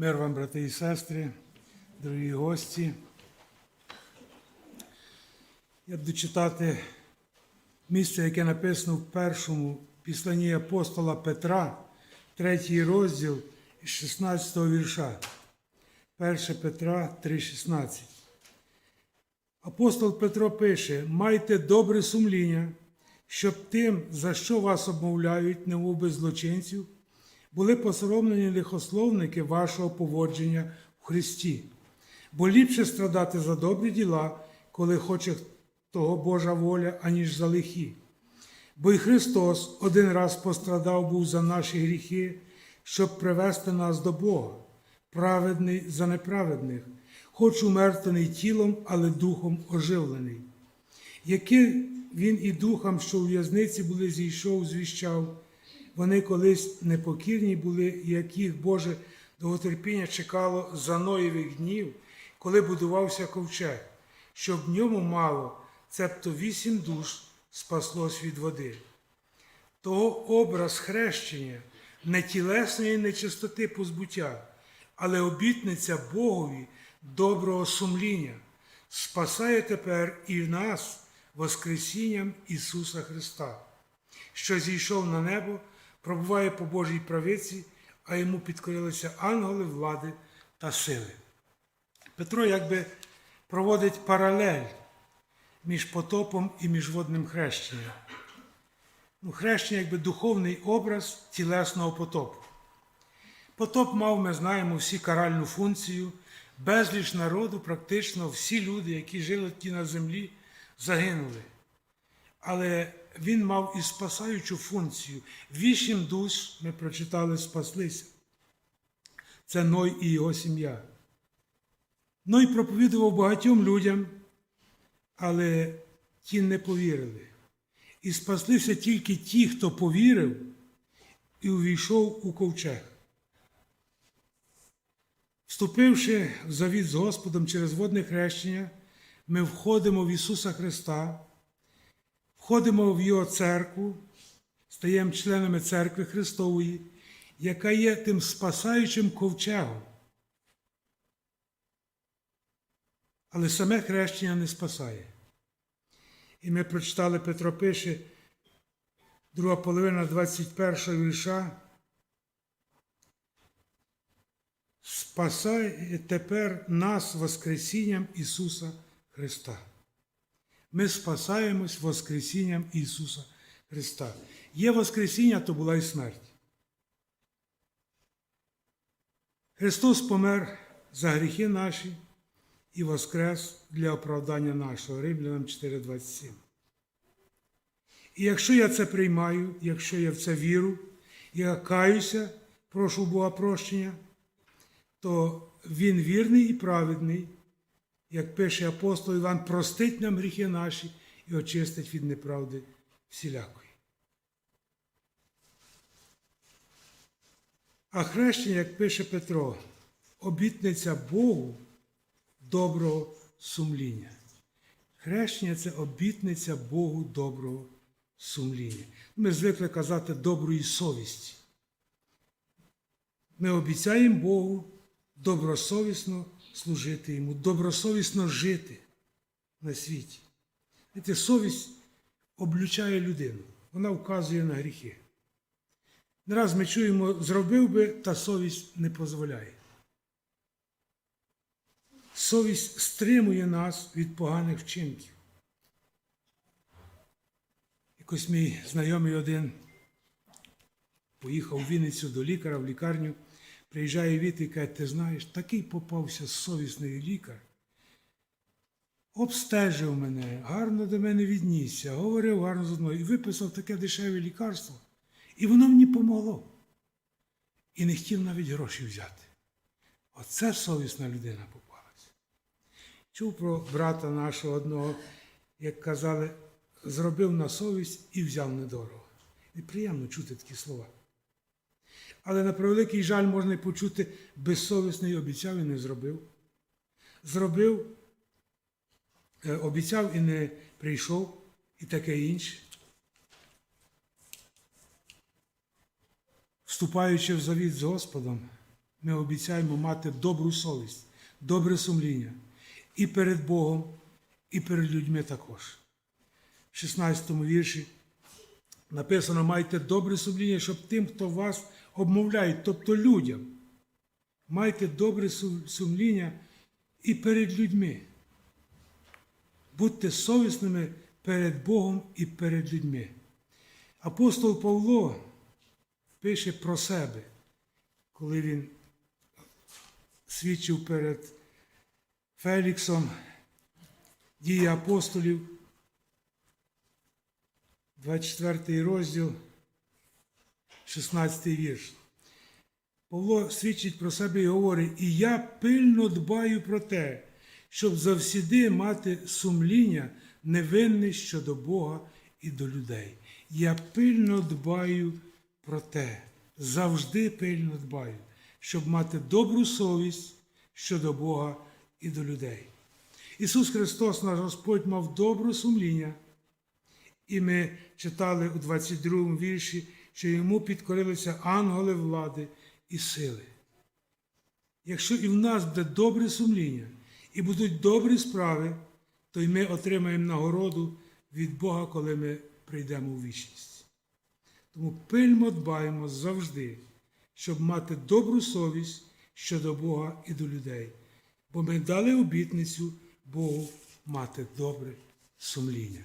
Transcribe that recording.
Мир вам, брати і сестри, дорогі гості. Я буду читати місце, яке написано в першому післанні апостола Петра, третій розділ із 16 вірша. 1 Петра 3,16. Апостол Петро пише: майте добре сумління, щоб тим, за що вас обмовляють, немов би злочинців, були посоромлені лихословники вашого поводження в Христі. Бо ліпше страдати за добрі діла, коли хоче того Божа воля, аніж за лихі. Бо й Христос один раз пострадав був за наші гріхи, щоб привести нас до Бога, праведний за неправедних, хоч умертвений тілом, але духом оживлений. Який він і духом, що у в'язниці були, зійшов, звіщав, вони колись непокірні були, яких Боже довготерпіння чекало за Ноєвих днів, коли будувався ковчег, щоб в ньому мало, цебто вісім душ спаслось від води. Того образ хрещення не тілесної нечистоти позбуття, але обітниця Богові доброго сумління спасає тепер і нас Воскресінням Ісуса Христа, що зійшов на небо, пробуває по Божій правиці, а йому підкорилися ангели влади та сили. Петро якби проводить паралель між потопом і між водним хрещенням. Ну, хрещення якби духовний образ тілесного потопу. Потоп мав, ми знаємо, всі каральну функцію, безліч народу, практично всі люди, які жили ті на землі, загинули. Але він мав і спасаючу функцію. Вісім душ, ми прочитали, спаслися. Це Ной і його сім'я. Ной проповідував багатьом людям, але ті не повірили. І спаслися тільки ті, хто повірив і увійшов у ковчег. Вступивши в завіт з Господом через водне хрещення, ми входимо в Ісуса Христа, входимо в Його церкву, стаємо членами церкви Христової, яка є тим спасаючим ковчегом. Але саме хрещення не спасає. І ми прочитали Петро пише, друга половина 21 вірша. Спасає тепер нас Воскресінням Ісуса Христа. Ми спасаємось Воскресінням Ісуса Христа. Є Воскресіння, то була і смерть. Христос помер за гріхи наші і воскрес для оправдання нашого. Римлянам 4,27. І якщо я це приймаю, якщо я в це віру, я каюся, прошу Бога прощення, то Він вірний і праведний, як пише апостол Іван, простить нам гріхи наші і очистить від неправди всілякої. А хрещення, як пише Петро, обітниця Богу доброго сумління. Хрещення це обітниця Богу доброго сумління. Ми звикли казати доброї совісті. Ми обіцяємо Богу добросовісно служити Йому, добросовісно жити на світі. Знаєте, совість облючає людину, вона вказує на гріхи. Не раз ми чуємо, зробив би, та совість не дозволяє. Совість стримує нас від поганих вчинків. Якось мій знайомий один поїхав в Вінницю до лікаря в лікарню, приїжджає від і каже, ти знаєш, такий попався совісний лікар. Обстежив мене, гарно до мене віднісся, говорив гарно з мною і виписав таке дешеве лікарство. І воно мені помогло. І не хотів навіть гроші взяти. Оце совісна людина попалася. Чув про брата нашого одного, як казали, зробив на совість і взяв недорого. І приємно чути такі слова. Але на превеликий жаль можна й почути безсовісний обіцяв і не зробив. Зробив, е, обіцяв і не прийшов, і таке інше. Вступаючи в завіт з Господом, ми обіцяємо мати добру совість, добре сумління і перед Богом, і перед людьми також. В 16 вірші написано: майте добре сумління, щоб тим, хто вас обмовляє, тобто людям, майте добре сумління і перед людьми. Будьте совісними перед Богом і перед людьми. Апостол Павло пише про себе, коли він свідчив перед Феліксом дії апостолів, 24 розділ, 16 вірш. Павло свідчить про себе і говорить, і я пильно дбаю про те, щоб завсіди мати сумління невинне щодо Бога і до людей. Я пильно дбаю про те, завжди пильно дбаю, щоб мати добру совість щодо Бога і до людей. Ісус Христос, наш Господь, мав добру сумління. І ми читали у 22 вірші, що йому підкорилися ангели влади і сили. Якщо і в нас буде добре сумління і будуть добрі справи, то й ми отримаємо нагороду від Бога, коли ми прийдемо у вічність. Тому пильно дбаємо завжди, щоб мати добру совість щодо Бога і до людей, бо ми дали обітницю Богу мати добре сумління.